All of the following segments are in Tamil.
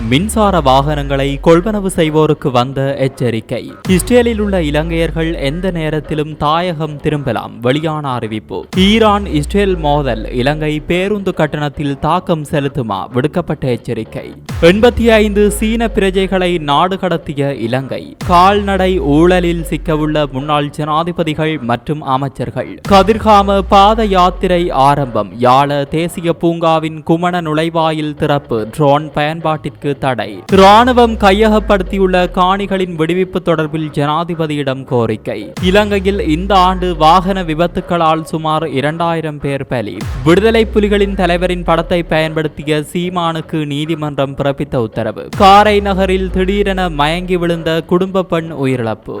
மின்சார வாகனங்களை கொள்வனவு செய்வோருக்கு வந்த எச்சரிக்கை. இஸ்ரேலில் உள்ள இலங்கையர்கள் எந்த நேரத்திலும் தாயகம் திரும்பலாம் வெளியான அறிவிப்பு. ஈரான் இஸ்ரேல் மோதல் இலங்கை பேருந்து கட்டணத்தில் தாக்கம் செலுத்துமா விடுக்கப்பட்ட எச்சரிக்கை. எண்பத்தி ஐந்து சீன பிரஜைகளை நாடு கடத்திய இலங்கை. கால்நடை ஊழலில் சிக்கவுள்ள முன்னாள் ஜனாதிபதிகள் மற்றும் அமைச்சர்கள். கதிர்காம பாத யாத்திரை ஆரம்பம் யாழ தேசிய பூங்காவின் குமண நுழைவாயில் திறப்பு ட்ரோன் பயன்பாட்டிற்கு தடை. ராணுவம் கையகப்படுத்தியுள்ள காணிகளின் விடுவிப்பு தொடர்பில் ஜனாதிபதியிடம் கோரிக்கை. இலங்கையில் இந்த ஆண்டு வாகன விபத்துக்களால் சுமார் இரண்டாயிரம் பேர் பலி. விடுதலை புலிகளின் தலைவரின் படத்தை பயன்படுத்திய சீமானுக்கு நீதிமன்றம் பிறப்பித்த உத்தரவு. காரை நகரில் திடீரென மயங்கி விழுந்த குடும்ப பெண் உயிரிழப்பு.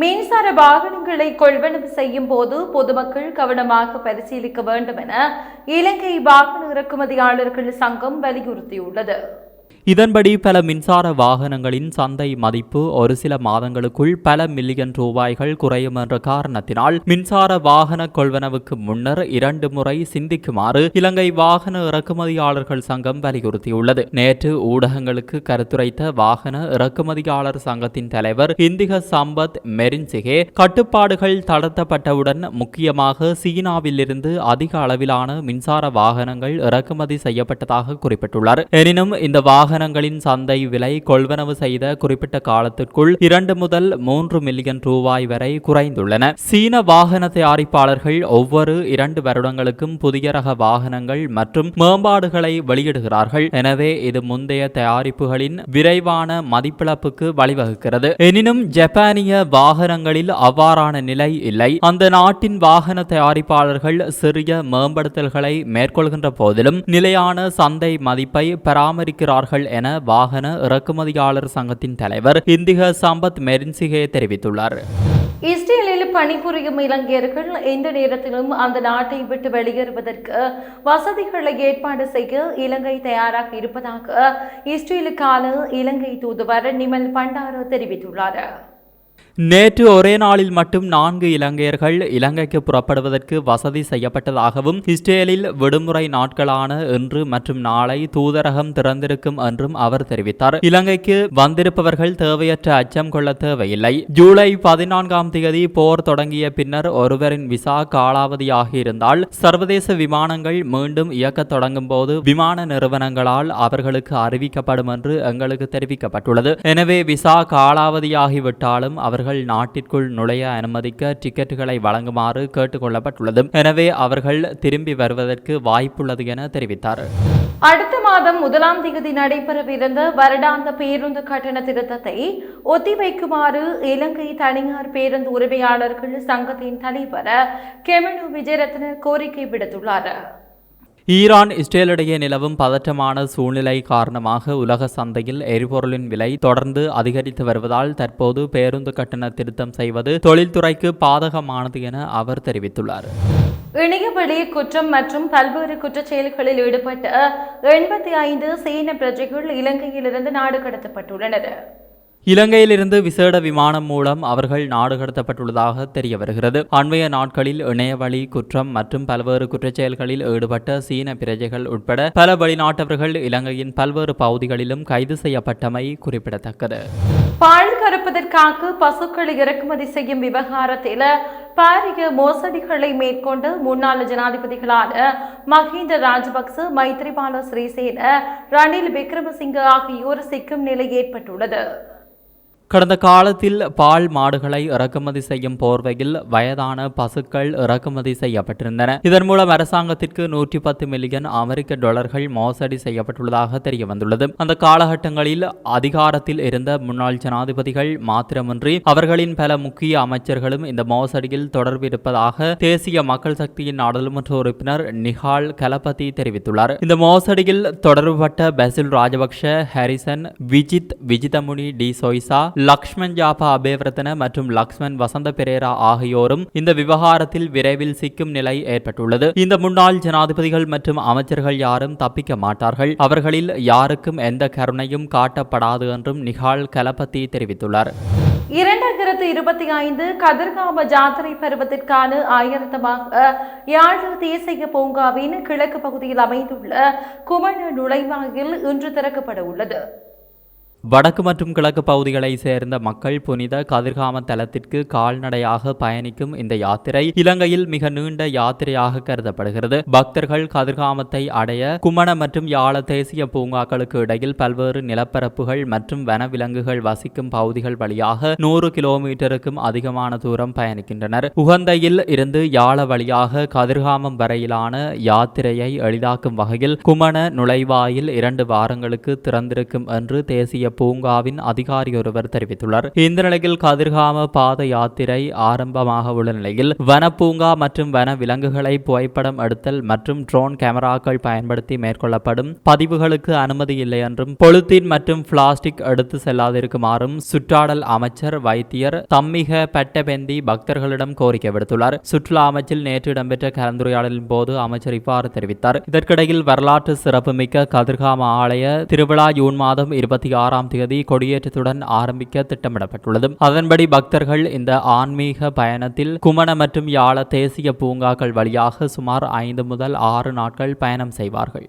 மின்சார வாகனங்களை கொள்வனவு செய்யும் போது பொதுமக்கள் கவனமாக பரிசீலிக்க வேண்டும் என இலங்கை வாகன இறக்குமதியாளர்கள் சங்கம் வலியுறுத்தியுள்ளது. இதன்படி பல மின்சார வாகனங்களின் சந்தை மதிப்பு ஒரு சில மாதங்களுக்குள் பல மில்லியன் ரூபாய்கள் குறையும் என்ற காரணத்தினால் மின்சார வாகன கொள்வனவுக்கு முன்னர் இரண்டு முறை சிந்திக்குமாறு இலங்கை வாகன இறக்குமதியாளர்கள் சங்கம் வலியுறுத்தியுள்ளது. நேற்று ஊடகங்களுக்கு கருத்துரைத்த வாகன இறக்குமதியாளர் சங்கத்தின் தலைவர் இந்திக சம்பத் மெரின்சிகே கட்டுப்பாடுகள் தளர்த்தப்பட்டவுடன் முக்கியமாக சீனாவிலிருந்து அதிக அளவிலான மின்சார வாகனங்கள் இறக்குமதி செய்யப்பட்டதாக குறிப்பிட்டுள்ளார். எனினும் இந்த வாகன வாகனங்களின் சந்தை விலை கொள்வனவு செய்த குறிப்பிட்ட காலத்திற்குள் இரண்டு முதல் மூன்று மில்லியன் ரூபாய் வரை குறைந்துள்ளன. சீன வாகன தயாரிப்பாளர்கள் ஒவ்வொரு இரண்டு வருடங்களுக்கும் புதிய ரக வாகனங்கள் மற்றும் மேம்பாடுகளை வெளியிடுகிறார்கள். எனவே இது முந்தைய தயாரிப்புகளின் விரைவான மதிப்பிழப்புக்கு வழிவகுக்கிறது. எனினும் ஜப்பானிய வாகனங்களில் அவ்வாறான நிலை இல்லை. அந்த நாட்டின் வாகன தயாரிப்பாளர்கள் சிறிய மேம்படுத்தல்களை மேற்கொள்கின்ற போதிலும் நிலையான சந்தை மதிப்பை பராமரிக்கிறார்கள் என வாகன இறக்குமதியாளர் சங்கத்தின் தலைவர் இந்திக சம்பத் மெரின்சிகே தெரிவித்துள்ளார். இஸ்ரேலில் பணிபுரியும் இலங்கையர்கள் எந்த நேரத்திலும் அந்த நாட்டை விட்டு வெளியேறுவதற்கு வசதிகளை ஏற்பாடு செய்ய இலங்கை தயாராக இருப்பதாக இஸ்ரேலுக்கான இலங்கை தூதுவர் நிமல் பண்டார தெரிவித்துள்ளார். நேற்று ஒரே நாளில் மட்டும் நான்கு இலங்கையர்கள் இலங்கைக்கு புறப்படுவதற்கு வசதி செய்யப்பட்டதாகவும் இஸ்ரேலில் விடுமுறை நாட்களான இன்று மற்றும் நாளை தூதரகம் திறந்திருக்கும் என்றும் அவர் தெரிவித்தார். இலங்கைக்கு வந்திருப்பவர்கள் தேவையற்ற அச்சம் கொள்ள தேவையில்லை. ஜூலை பதினான்காம் தேதி போர் தொடங்கிய பின்னர் ஒருவரின் விசா காலாவதியாகி இருந்தால் சர்வதேச விமானங்கள் மீண்டும் இயக்க தொடங்கும் போது விமான நிறுவனங்களால் அவர்களுக்கு அறிவிக்கப்படும் என்று எங்களுக்கு தெரிவிக்கப்பட்டுள்ளது. எனவே விசா காலாவதியாகிவிட்டாலும் அவர்கள் அவர்கள் நாட்டிற்குள் நுழைய அனுமதிக்க டிக்கெட்டுகளை வழங்குமாறு கேட்டுக்கொள்ளப்பட்டுள்ளது. எனவே அவர்கள் திரும்பி வருவதற்கு வாய்ப்புள்ளது என தெரிவித்தார். அடுத்த மாதம் முதலாம் தேதி நடைபெறவிருந்த வருடாந்த பேருந்து கட்டண திருத்தத்தை ஒத்திவைக்குமாறு இலங்கை தனியார் பேருந்து உரிமையாளர்கள் சங்கத்தின் தலைவர் கெமினு விஜயரத்ன கோரிக்கை விடுத்துள்ளார். ஈரான் இஸ்ரேலிடையே நிலவும் பதற்றமான சூழ்நிலை காரணமாக உலக சந்தையில் எரிபொருளின் விலை தொடர்ந்து அதிகரித்து வருவதால் தற்போது பேருந்து கட்டண திருத்தம் செய்வது தொழில்துறைக்கு பாதகமானது என அவர் தெரிவித்துள்ளார். இணையவழி குற்றம் மற்றும் பல்வேறு குற்றச் செயல்களில் ஈடுபட்ட எண்பத்தி ஐந்து சீன பிரஜைகள் இலங்கையிலிருந்து நாடு கடத்தப்பட்டுள்ளனர். இலங்கையிலிருந்து விசேட விமானம் மூலம் அவர்கள் நாடு கடத்தப்பட்டுள்ளதாக தெரிய வருகிறது. அண்மைய நாட்களில் இணையவழி குற்றம் மற்றும் பல்வேறு குற்றச்செயல்களில் ஈடுபட்ட சீன பிரஜைகள் உட்பட பல வெளிநாட்டவர்கள் இலங்கையின் பல்வேறு பகுதிகளிலும் கைது செய்யப்பட்டமை குறிப்பிடத்தக்கது. பால் கறப்பதற்காக பசுக்களை இறக்குமதி செய்யும் விவகாரத்தில் பாரிய மோசடிகளை மேற்கொண்டு முன்னாள் ஜனாதிபதிகளான மஹிந்த ராஜபக்ச மைத்ரிபால ஸ்ரீசேன ரணில் விக்ரமசிங்க ஆகியோர் சிக்கும் நிலை ஏற்பட்டுள்ளது. கடந்த காலத்தில் பால் மாடுகளை இறக்குமதி செய்யும் போர்வையில் வயதான பசுக்கள் இறக்குமதி செய்யப்பட்டிருந்தன. இதன் மூலம் அரசாங்கத்திற்கு நூற்றி பத்து மில்லியன் அமெரிக்க டாலர்கள் மோசடி செய்யப்பட்டுள்ளதாக தெரிய வந்துள்ளது அந்த காலகட்டங்களில் அதிகாரத்தில் இருந்த முன்னாள் ஜனாதிபதிகள் மாத்திரமின்றி அவர்களின் பல முக்கிய அமைச்சர்களும் இந்த மோசடியில் தொடர்பு இருப்பதாக தேசிய மக்கள் சக்தியின் நாடாளுமன்ற உறுப்பினர் நிஹால் கலபதி தெரிவித்துள்ளார். இந்த மோசடியில் தொடர்புபட்ட பெசில் ராஜபக்ஷ ஹாரிசன் விஜித் விஜிதமுனி டி சோய்சா லக்ஷ்மண் ஜாபா அபேவர்த்தன மற்றும் லக்ஷ்மண் வசந்த பெரேரா ஆகியோரும் இந்த விவகாரத்தில் விரைவில் சிக்கும் நிலை ஏற்பட்டுள்ளது. இந்த முன்னாள் ஜனாதிபதிகள் மற்றும் அமைச்சர்கள் யாரும் தப்பிக்க மாட்டார்கள். அவர்களில் யாருக்கும் எந்த கருணையும் காட்டப்படாது என்றும் நிகால் கலபத்தி தெரிவித்துள்ளார். இரண்டாயிரத்து இருபத்தி ஐந்து கதிர்காம ஜாத்திரை பருவத்திற்கான ஆயத்தமாக யாழ் தேசிய பூங்காவின் கிழக்கு பகுதியில் அமைந்துள்ள குமண நுழைவாயில் இன்று திறக்கப்பட உள்ளது. வடக்கு மற்றும் கிழக்கு பகுதிகளை சேர்ந்த மக்கள் புனித கதிர்காம தலத்திற்கு கால்நடையாக பயணிக்கும் இந்த யாத்திரை இலங்கையில் மிக நீண்ட யாத்திரையாக கருதப்படுகிறது. பக்தர்கள் கதிர்காமத்தை அடைய குமண மற்றும் யாழ தேசிய பூங்காக்களுக்கு இடையில் பல்வேறு நிலப்பரப்புகள் மற்றும் வனவிலங்குகள் வசிக்கும் பகுதிகள் வழியாக நூறு கிலோமீட்டருக்கும் அதிகமான தூரம் பயணிக்கின்றனர். உகந்தையில் இருந்து யாழ வழியாக கதிர்காமம் வரையிலான யாத்திரையை எளிதாக்கும் வகையில் குமண நுழைவாயில் இரண்டு வாரங்களுக்கு திறந்திருக்கும் என்று தேசிய பூங்காவின் அதிகாரி ஒருவர் தெரிவித்துள்ளார். இந்த நிலையில் கதிர்காம பாத யாத்திரை ஆரம்பமாக உள்ள நிலையில் வனப்பூங்கா மற்றும் வன விலங்குகளை புகைப்படம் எடுத்தல் மற்றும் ட்ரோன் கேமராக்கள் பயன்படுத்தி மேற்கொள்ளப்படும் பதிவுகளுக்கு அனுமதி இல்லை என்றும் பொலித்தீன் மற்றும் பிளாஸ்டிக் எடுத்து செல்லாதிருக்குமாறும் சுற்றாடல் அமைச்சர் வைத்தியர் தம்மிக பட்டபெந்தி பக்தர்களிடம் கோரிக்கை விடுத்துள்ளார். சுற்றுலா அமைச்சில் நேற்று இடம்பெற்ற கலந்துரையாடலின் போது அமைச்சர் இவ்வாறு தெரிவித்தார். இதற்கிடையில் வரலாற்று சிறப்புமிக்க கதிர்காம ஆலய திருவிழா ஜூன் மாதம் இருபத்தி ஆறாம் தேதி கொடியேற்றத்துடன் ஆரம்பிக்க திட்டமிடப்பட்டுள்ளது. அதன்படி பக்தர்கள் இந்த ஆன்மீக பயணத்தில் குமண மற்றும் யாழ தேசிய பூங்காக்கள் வழியாக சுமார் ஐந்து முதல் ஆறு நாட்கள் பயணம் செய்வார்கள்.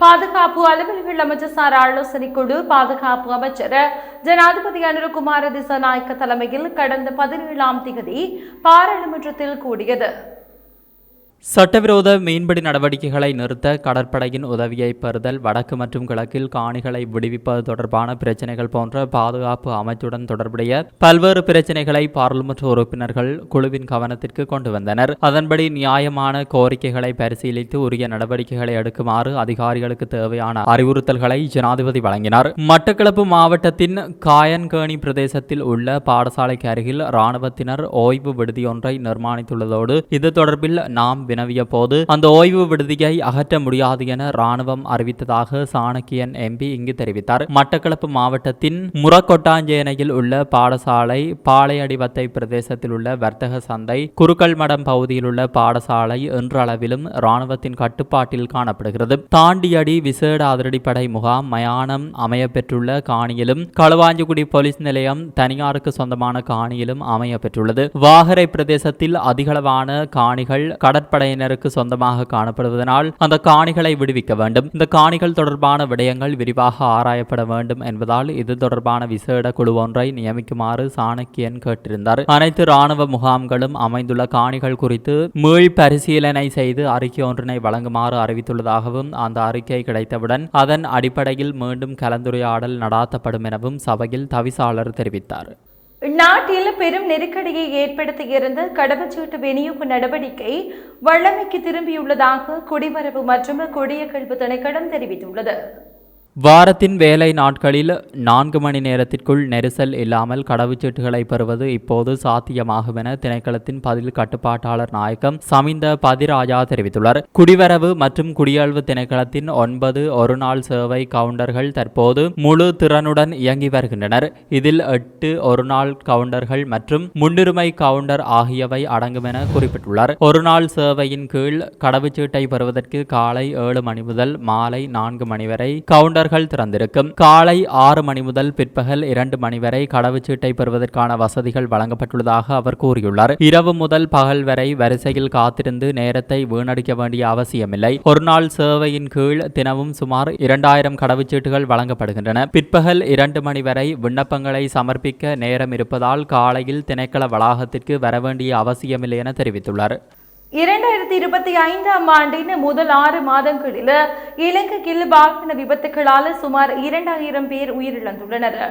பாதுகாப்பு அலுவல்கள் அமைச்சர் சார் ஆலோசனை குழு பாதுகாப்பு அமைச்சர் ஜனாதிபதி அனுரகுமார திசநாயக்க தலைமையில் கடந்த பதினேழாம் தேதி பாராளுமன்றத்தில் கூடியது. சட்டவிரோத மீன்பிடி நடவடிக்கைகளை நிறுத்த கடற்படையின் உதவியை பெறுதல் வடக்கு மற்றும் கிழக்கில் காணிகளை விடுவிப்பது தொடர்பான பிரச்சினைகள் போன்ற பாதுகாப்பு அமைச்சுடன் தொடர்புடைய பல்வேறு பிரச்சினைகளை பாராளுமன்ற உறுப்பினர்கள் குழுவின் கவனத்திற்கு கொண்டு வந்தனர். அதன்படி நியாயமான கோரிக்கைகளை பரிசீலித்து உரிய நடவடிக்கைகளை எடுக்குமாறு அதிகாரிகளுக்கு தேவையான அறிவுறுத்தல்களை ஜனாதிபதி வழங்கினார். மட்டக்களப்பு மாவட்டத்தின் காயன்கேணி பிரதேசத்தில் உள்ள பாடசாலைக்கு அருகில் இராணுவத்தினர் ஓய்வு விடுதியொன்றை நிர்மாணித்துள்ளதோடு இது தொடர்பில் நாம் வினவிய போது அந்த ஓய்வு விடுதியை அகற்ற முடியாது என ராணுவம் அறிவித்ததாக சாணக்கியன் எம்பி இங்கு தெரிவித்தார். மட்டக்களப்பு மாவட்டத்தின் முரக்கொட்டாஞ்சேனையில் உள்ள பாடசாலை பாளையடிவத்தை பிரதேசத்தில் உள்ள வர்த்தக சந்தை குருக்கல் மடம் பகுதியில் உள்ள பாடசாலை என்றளவிலும் ராணுவத்தின் கட்டுப்பாட்டில் காணப்படுகிறது. தாண்டியடி விசேட அதிரடிப்படை முகாம் மயானம் அமைய பெற்றுள்ள காணியிலும் களுவாஞ்சிக்குடி போலீஸ் நிலையம் தனியாருக்கு சொந்தமான காணியிலும் அமைய பெற்றுள்ளது வாகரை பிரதேசத்தில் அதிகளவான காணிகள் கடற்படை படையினருக்கு சொந்தமாக காணப்படுவதனால் அந்த காணிகளை விடுவிக்க வேண்டும். இந்த காணிகள் தொடர்பான விடயங்கள் விரிவாக ஆராயப்பட வேண்டும் என்பதால் இது தொடர்பான விசேட குழு ஒன்றை நியமிக்குமாறு சாணக்கியன் கேட்டிருந்தார். அனைத்து ராணுவ முகாம்களும் அமைந்துள்ள காணிகள் குறித்து மீள் பரிசீலனை செய்து அறிக்கை ஒன்றினை வழங்குமாறு அறிவித்துள்ளதாகவும் அந்த அறிக்கை கிடைத்தவுடன் அதன் அடிப்படையில் மீண்டும் கலந்துரையாடல் நடாத்தப்படும் எனவும் சபையில் தவிசாளர் தெரிவித்தார். நாட்டில் பெரும் நெருக்கடியை ஏற்படுத்தியிருந்த கடவுச்சீட்டு விநியோக நடவடிக்கை வல்லமைக்கு திரும்பியுள்ளதாக குடிவரவு மற்றும் கொடிய கழிவு திணைக்களம் தெரிவித்துள்ளது. வாரத்தின் வேலை நாட்களில் நான்கு மணி நேரத்திற்குள் நெரிசல் இல்லாமல் கடவுச்சீட்டுகளை பெறுவது இப்போது சாத்தியமாகும் என திணைக்களத்தின் பதில் கட்டுப்பாட்டாளர் நாயகம் சமிந்த பதிராஜா தெரிவித்துள்ளார். குடிவரவு மற்றும் குடியாழ்வு திணைக்களத்தின் ஒன்பது ஒருநாள் சேவை கவுண்டர்கள் தற்போது முழு திறனுடன் இயங்கி வருகின்றனர். இதில் எட்டு ஒருநாள் கவுண்டர்கள் மற்றும் முன்னுரிமை கவுண்டர் ஆகியவை அடங்கும் என குறிப்பிட்டுள்ளார். ஒருநாள் சேவையின் கீழ் கடவுச்சீட்டை பெறுவதற்கு காலை ஏழு மணி முதல் மாலை நான்கு மணி வரை கவுண்டர் கவுண்டர்கள் திறந்திருக்கும். காலை ஆறு மணி முதல் பிற்பகல் இரண்டு மணி வரை கடவுச்சீட்டை பெறுவதற்கான வசதிகள் வழங்கப்பட்டுள்ளதாக அவர் கூறியுள்ளார். இரவு முதல் பகல் வரை வரிசையில் காத்திருந்து நேரத்தை வீணடிக்க வேண்டிய அவசியமில்லை. ஒருநாள் சேவையின் கீழ் தினமும் சுமார் இரண்டாயிரம் கடவுச்சீட்டுகள் வழங்கப்படுகின்றன. பிற்பகல் இரண்டு மணி வரை விண்ணப்பங்களை சமர்ப்பிக்க நேரம் இருப்பதால் காலையில் திணைக்கள வளாகத்திற்கு வர வேண்டிய அவசியமில்லை என தெரிவித்துள்ளார். இரண்டாயிரத்தி இருபத்தி ஐந்தாம் ஆண்டின் முதல் ஆறு மாதங்களில் இலங்கையில் வாகன விபத்துகளால் சுமார் இரண்டாயிரம் பேர் உயிரிழந்துள்ளனர்.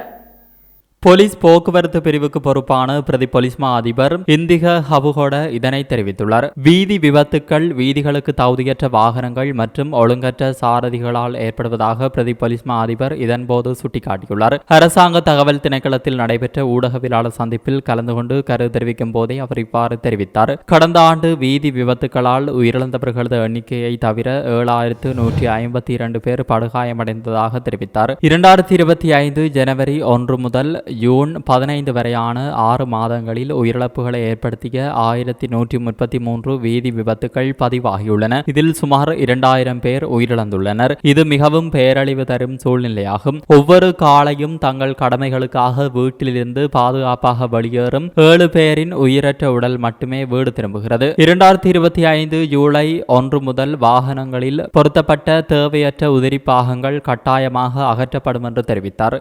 போலீஸ் போக்குவரத்து பிரிவுக்கு பொறுப்பான பிரதி போலீஸ் மா அதிபர் இந்திக ஹபுகோட இதனை தெரிவித்துள்ளார் வீதி விபத்துக்கள் வீதிகளுக்கு தகுதியற்ற வாகனங்கள் மற்றும் ஒழுங்கற்ற சாரதிகளால் ஏற்படுவதாக பிரதி போலீஸ் மா அதிபர் இதன்போது சுட்டிக்காட்டியுள்ளார் அரசாங்க தகவல் திணைக்களத்தில் நடைபெற்ற ஊடகவியலாளர் சந்திப்பில் கலந்து கொண்டு கருத்து தெரிவிக்கும் போதே அவர் இவ்வாறு தெரிவித்தார் கடந்த ஆண்டு வீதி விபத்துக்களால் உயிரிழந்தவர்களது எண்ணிக்கையை தவிர ஏழாயிரத்து நூற்றி ஐம்பத்தி இரண்டு பேர் படுகாயமடைந்ததாக தெரிவித்தார் இரண்டாயிரத்தி இருபத்தி ஐந்து ஜனவரி ஒன்று முதல் ஜூன் பதினைந்து வரையான ஆறு மாதங்களில் உயிரிழப்புகளை ஏற்படுத்திய ஆயிரத்தி நூற்றி முப்பத்தி மூன்று வீதி விபத்துக்கள் பதிவாகியுள்ளன. இதில் சுமார் இரண்டாயிரம் பேர் உயிரிழந்துள்ளனர். இது மிகவும் பேரழிவு தரும் சூழ்நிலையாகும். ஒவ்வொரு காலையும் தங்கள் கடமைகளுக்காக வீட்டிலிருந்து பாதுகாப்பாக வெளியேறும் ஏழு பேரின் உயிரற்ற உடல் மட்டுமே வீடு திரும்புகிறது. இரண்டாயிரத்தி இருபத்தி ஐந்து ஜூலை ஒன்று முதல் வாகனங்களில் பொருத்தப்பட்ட தேவையற்ற உதிரி பாகங்கள் கட்டாயமாக அகற்றப்படும் என்று தெரிவித்தார்.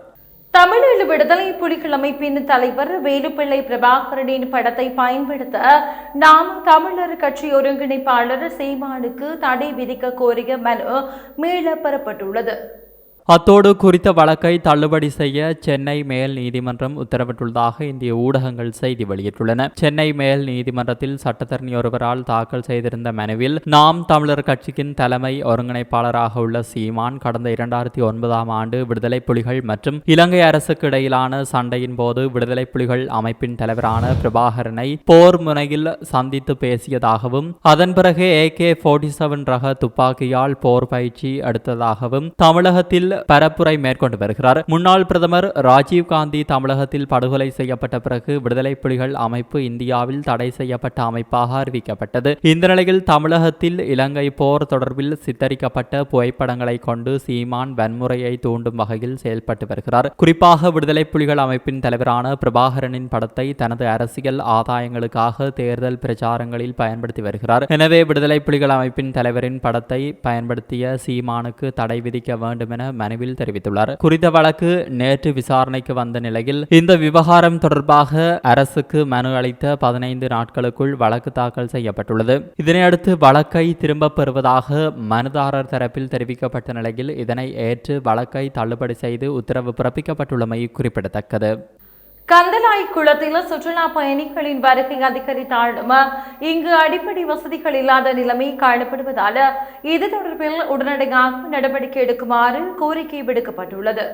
தமிழீழ விடுதலை புலிகள் அமைப்பின் தலைவர் வேலுப்பிள்ளை பிரபாகரனின் படத்தை பயன்படுத்த நாம் தமிழர் கட்சி ஒருங்கிணைப்பாளர் சீமானுக்கு தடை விதிக்க கோரிய மனு மீள பெறப்பட்டுள்ளது. அத்தோடு குறித்த வழக்கை தள்ளுபடி செய்ய சென்னை மேல் நீதிமன்றம் உத்தரவிட்டுள்ளதாக இந்திய ஊடகங்கள் செய்தி வெளியிட்டுள்ளன. சென்னை மேல் நீதிமன்றத்தில் சட்டத்தரணி ஒருவரால் தாக்கல் செய்திருந்த மனுவில் நாம் தமிழர் கட்சியின் தலைமை ஒருங்கிணைப்பாளராக உள்ள சீமான் கடந்த இரண்டாயிரத்தி ஒன்பதாம் ஆண்டு விடுதலை புலிகள் மற்றும் இலங்கை அரசுக்கு இடையிலான சண்டையின் போது விடுதலை புலிகள் அமைப்பின் தலைவரான பிரபாகரனை போர் முனையில் சந்தித்து பேசியதாகவும் அதன் பிறகு ஏ கே செவன் ரக துப்பாக்கியால் போர் பயிற்சி எடுத்ததாகவும் தமிழகத்தில் பரப்புரை மேற்கொண்டு வருகிறார். முன்னாள் பிரதமர் ராஜீவ் காந்தி தமிழகத்தில் படுகொலை செய்யப்பட்ட பிறகு விடுதலை புலிகள் அமைப்பு இந்தியாவில் தடை செய்யப்பட்ட அமைப்பாக அறிவிக்கப்பட்டது. இந்த நிலையில் தமிழகத்தில் இலங்கை போர் தொடர்பில் சித்தரிக்கப்பட்ட புகைப்படங்களை கொண்டு சீமான் வன்முறையை தூண்டும் வகையில் செயல்பட்டு வருகிறார். குறிப்பாக விடுதலை புலிகள் அமைப்பின் தலைவரான பிரபாகரனின் படத்தை தனது அரசியல் ஆதாயங்களுக்காக தேர்தல் பிரச்சாரங்களில் பயன்படுத்தி வருகிறார். எனவே விடுதலை புலிகள் அமைப்பின் தலைவரின் படத்தை பயன்படுத்திய சீமானுக்கு தடை விதிக்க வேண்டும் என மனுவில் தெரிவித்துள்ளார். குறித்த வழக்கு நேற்று விசாரணைக்கு வந்த நிலையில் இந்த விவகாரம் தொடர்பாக அரசுக்கு மனு அளித்த பதினைந்து நாட்களுக்குள் வழக்கு தாக்கல் செய்யப்பட்டுள்ளது. இதனையடுத்து வழக்கை திரும்பப் பெறுவதாக மனுதாரர் தரப்பில் தெரிவிக்கப்பட்ட நிலையில் இதனை ஏற்று வழக்கை தள்ளுபடி செய்து உத்தரவு பிறப்பிக்கப்பட்டுள்ளமை குறிப்பிடத்தக்கது. கந்தலாய் குளத்தில் சுற்றுலா பயணிகளின் வருகை அதிகரித்தாலும் இங்கு அடிப்படை வசதிகள் இல்லாத நிலைமை காணப்படுவதால் இது தொடர்பில் உடனடியாக நடவடிக்கை எடுக்குமாறு கோரிக்கை விடுக்கப்பட்டுள்ளது.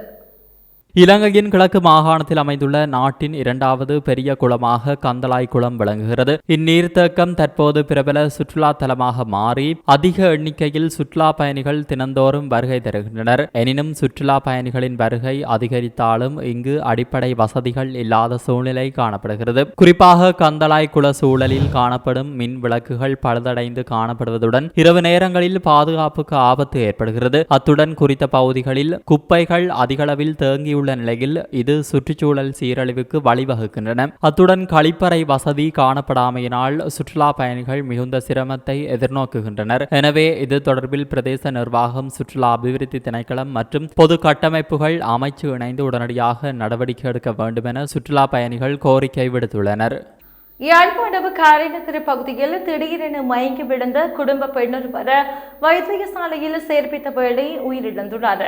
இலங்கையின் கிழக்கு மாகாணத்தில் அமைந்துள்ள நாட்டின் இரண்டாவது பெரிய குளமாக கந்தலாய் குளம் விளங்குகிறது. இந்நீர்த்தேக்கம் தற்போது பிரபல சுற்றுலா தலமாக மாறி அதிக எண்ணிக்கையில் சுற்றுலா பயணிகள் தினந்தோறும் வருகை தருகின்றனர். எனினும் சுற்றுலா பயணிகளின் வருகை அதிகரித்தாலும் இங்கு அடிப்படை வசதிகள் இல்லாத சூழ்நிலை காணப்படுகிறது. குறிப்பாக கந்தலாய் குள சூழலில் காணப்படும் மின் விளக்குகள் பழுதடைந்து காணப்படுவதுடன் இரவு நேரங்களில் பாதுகாப்புக்கு ஆபத்து ஏற்படுகிறது. அத்துடன் குறித்த பகுதிகளில் குப்பைகள் அதிகளவில் தேங்கி அமைந்துள்ள நிலையில் இது சுற்றுச்சூழல் சீரழிவுக்கு வழிவகுக்கின்றன. அத்துடன் கழிப்பறை வசதி காணப்படாமையினால் சுற்றுலா பயணிகள் மிகுந்த சிரமத்தை எதிர்நோக்குகின்றனர். எனவே இது தொடர்பில் பிரதேச நிர்வாகம் சுற்றுலா அபிவிருத்தி திணைக்களம் மற்றும் பொது கட்டமைப்புகள் அமைச்சு இணைந்து உடனடியாக நடவடிக்கை எடுக்க வேண்டும் என சுற்றுலா பயணிகள் கோரிக்கை விடுத்துள்ளனர். யாழ்ப்பாணம் காரைநகர் பகுதியில் திடீரென மயங்கி விழுந்த குடும்ப பெண்ணொருவர் வைத்தியசாலையில் சேர்ப்பித்த வேளை உயிரிழந்துள்ளார்.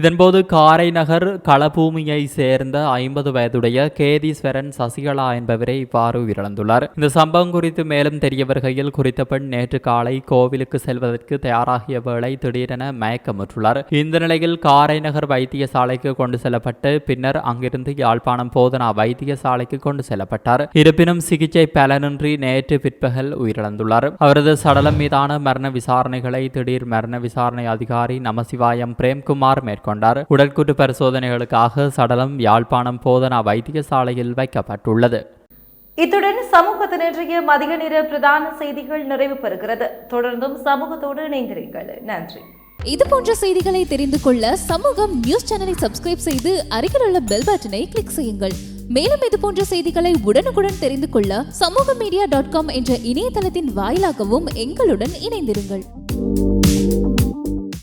இதன்போது காரைநகர் களபூமியை சேர்ந்த ஐம்பது வயதுடைய கேதீஸ்வரன் சசிகலா என்பவரை இவ்வாறு உயிரிழந்துள்ளார். இந்த சம்பவம் குறித்து மேலும் தெரிய வருகையில் குறித்த பெண் நேற்று காலை கோவிலுக்கு செல்வதற்கு தயாராகிய வேளை திடீரென மயக்கமுற்றுள்ளார். இந்த நிலையில் காரைநகர் வைத்தியசாலைக்கு கொண்டு செல்லப்பட்டு பின்னர் அங்கிருந்து யாழ்ப்பாணம் போதனா வைத்தியசாலைக்கு கொண்டு செல்லப்பட்டார். இருப்பினும் சிகிச்சை பலனின்றி நேற்று பிற்பகல் உயிரிழந்துள்ளார். அவரது சடலம் மீதான மரண விசாரணைகளை திடீர் மரண விசாரணை அதிகாரி நமசிவாயம் பிரேம்குமார் மேற்கொண்டார். உடற்கூற்று பரிசோதனைகளுக்காக சடலம் யாழ்ப்பாணம் போதனா வைத்தியசாலையில் வைக்கப்பட்டுள்ளது. இத்துடன் சமூகத்தின் இன்றைய மதிய நேர பிரதான செய்திகள் நிறைவு பெறுகிறது. தொடர்ந்தும் சமூகத்தோடு இணைந்திருங்கள். நன்றி. இது போன்ற செய்திகளை தெரிந்து கொள்ள சமூகம் நியூஸ் சேனலை சப்ஸ்கிரைப் செய்து அருகில் உள்ள பெல் பட்டனை கிளிக் செய்யுங்கள். மேலும் இது போன்ற செய்திகளை உடனுக்குடன் தெரிந்து கொள்ள சமூக மீடியா டாட் காம் என்ற இணையதளத்தின் வாயிலாகவும் எங்களுடன் இணைந்திருங்கள்.